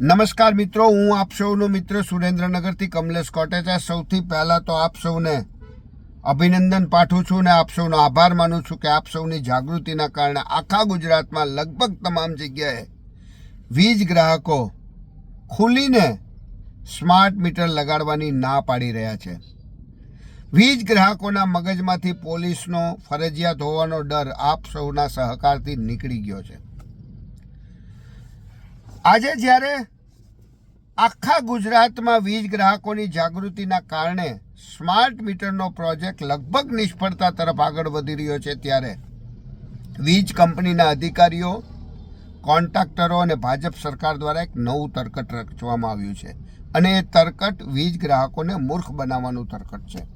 નમસ્કાર મિત્રો, હું આપ સૌનો મિત્ર સુરેન્દ્રનગરથી કમલેશ કોટેચા સૌથી પહેલાં તો આપ સૌને અભિનંદન પાઠવું છું ને આપ સૌનો આભાર માનું છું કે આપ સૌની જાગૃતિના કારણે આખા ગુજરાતમાં લગભગ તમામ જગ્યાએ વીજ ગ્રાહકો ખુલીને સ્માર્ટ મીટર લગાડવાની ના પાડી રહ્યા છે. વીજ ગ્રાહકોના મગજમાંથી પોલીસનો ફરજિયાત હોવાનો ડર આપ સૌના સહકારથી નીકળી ગયો છે. આજે જ્યારે આખા ગુજરાતમાં વીજ ગ્રાહકોની જાગૃતિના કારણે સ્માર્ટ મીટરનો પ્રોજેક્ટ લગભગ નિષ્ફળતા તરફ આગળ વધી રહ્યો છે, ત્યારે વીજ કંપનીના અધિકારીઓ, કોન્ટ્રાક્ટરો અને ભાજપ સરકાર દ્વારા એક નવું તરકટ રચવામાં આવ્યું છે. અને એ તરકટ વીજ ગ્રાહકોને મૂર્ખ બનાવવાનું તરકટ છે.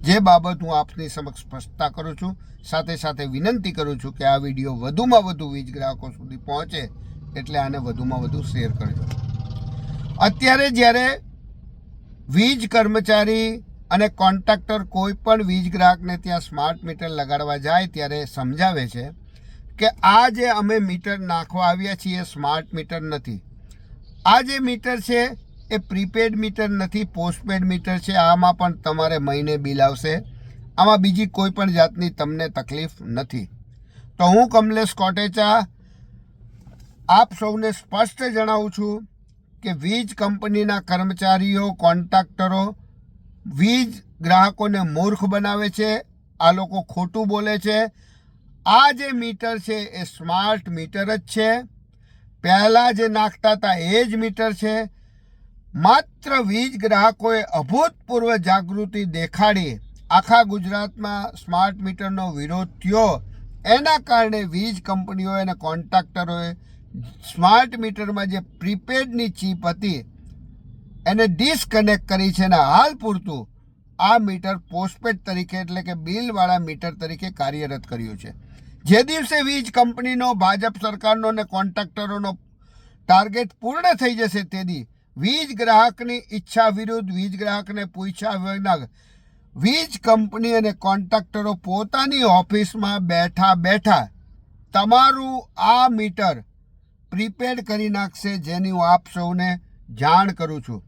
જે બાબત હું આપની સમક્ષ સ્પષ્ટતા કરું છું, સાથે સાથે વિનંતી કરું છું કે આ વીડિયો વધુમાં વધુ વીજ ગ્રાહકો સુધી પહોંચે એટલે આને વધુમાં વધુ શેર કરજો. અત્યારે જ્યારે વીજ કર્મચારી અને કોન્ટ્રાક્ટર કોઈ પણ વીજ ગ્રાહકને ત્યાં સ્માર્ટ મીટર લગાડવા જાય ત્યારે સમજાવે છે કે આ જે અમે મીટર નાખવા આવ્યા છીએ સ્માર્ટ મીટર નથી. આ જે મીટર છે એ પ્રીપેડ મીટર નથી, પોસ્ટપેડ મીટર છે. આમાં પણ તમારે મહિને બિલ આવશે. આમાં બીજી કોઈ પણ જાતની તમને તકલીફ નથી. તો હું કમલેશ કોટેચા આપ સૌને સ્પષ્ટ જણાવું છું કે વીજ કંપનીના કર્મચારીઓ, કોન્ટ્રાક્ટરો વીજ ગ્રાહકોને મૂર્ખ બનાવે છે, આ લોકો ખોટું બોલે છે. આ જે મીટર છે એ સ્માર્ટ મીટર જ છે. પહેલાં જે નાખતા હતા એ જ મીટર છે. માત્ર વીજ ગ્રાહકોએ અભૂતપૂર્વ જાગૃતિ દેખાડી આખા ગુજરાતમાં સ્માર્ટ મીટરનો વિરોધ થયો. એના કારણે વીજ કંપનીઓ અને કોન્ટ્રાક્ટરોએ સ્માર્ટ મીટરમાં જે પ્રીપેડની ચીપ હતી, એને ડિસકનેક્ટ કરી છે અને હાલ પૂરતું આ મીટર પોસ્ટપેડ તરીકે એટલે કે બિલવાળા મીટર તરીકે કાર્યરત કર્યું છે. જે દિવસે વીજ કંપનીનો, ભાજપ સરકારનો અને કોન્ટ્રાક્ટરોનો ટાર્ગેટ પૂર્ણ થઈ જશે તેથી વીજ ગ્રાહકની ઈચ્છા વિરુદ્ધ વીજ ગ્રાહકને પૂછ્યા વિના વીજ કંપની અને કોન્ટ્રાક્ટરો પોતાની ઓફિસમાં બેઠા બેઠા તમારું આ મીટર પ્રીપેડ કરી નાખશે જેની હું આપ સૌને જાણ કરું છું.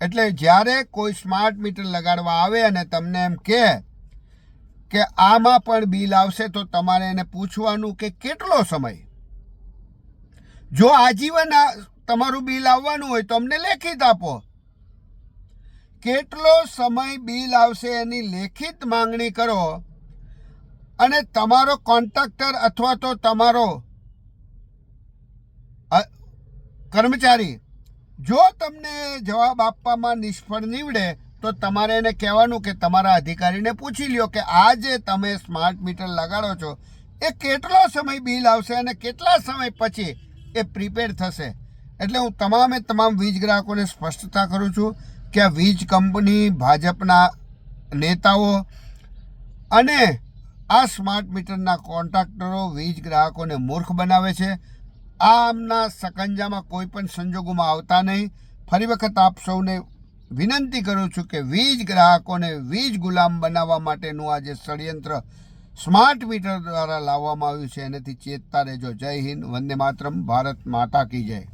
એટલે જ્યારે કોઈ સ્માર્ટ મીટર લગાડવા આવે અને તમને એમ કહે કે આમાં પણ બિલ આવશે, તો તમારે એને પૂછવાનું કે કેટલો સમય? જો આજીવન તમારું બિલ આવવાનું હોય, તો અમને લેખિત આપો. કેટલો સમય બિલ આવશે એની લેખિત માંગણી કરો અને તમારો કોન્ટ્રાક્ટર અથવા તો તમારો કર્મચારી, જો તમને જવાબ આપવામાં નિષ્ફળ નીવડે, તો તમારે એને કહેવાનું કે તમારા અધિકારીને પૂછી લ્યો કે આ જે તમે સ્માર્ટ મીટર લગાડો છો. એ કેટલો સમય બિલ આવશે અને કેટલા સમય પછી એ પ્રીપેડ થશે? એટલે હું તમામે તમામ વીજ ગ્રાહકોને સ્પષ્ટતા કરું છું કે આ વીજ કંપની, ભાજપના નેતાઓ અને આ સ્માર્ટ મીટરના કોન્ટ્રાક્ટરો વીજ ગ્રાહકોને મૂર્ખ બનાવે છે. આ આમના સકંજામાં કોઈ પણ સંજોગોમાં આવતા નહીં. ફરી વખત આપ સૌને વિનંતી કરું છું કે વીજ ગ્રાહકોને વીજ ગુલામ બનાવવા માટેનું આ જે ષડયંત્ર સ્માર્ટ મીટર દ્વારા લાવવામાં આવ્યું છે, એનાથી ચેતતા રહેજો. જય હિન્દ, વંદે માતરમ, ભારત માતા કી જય.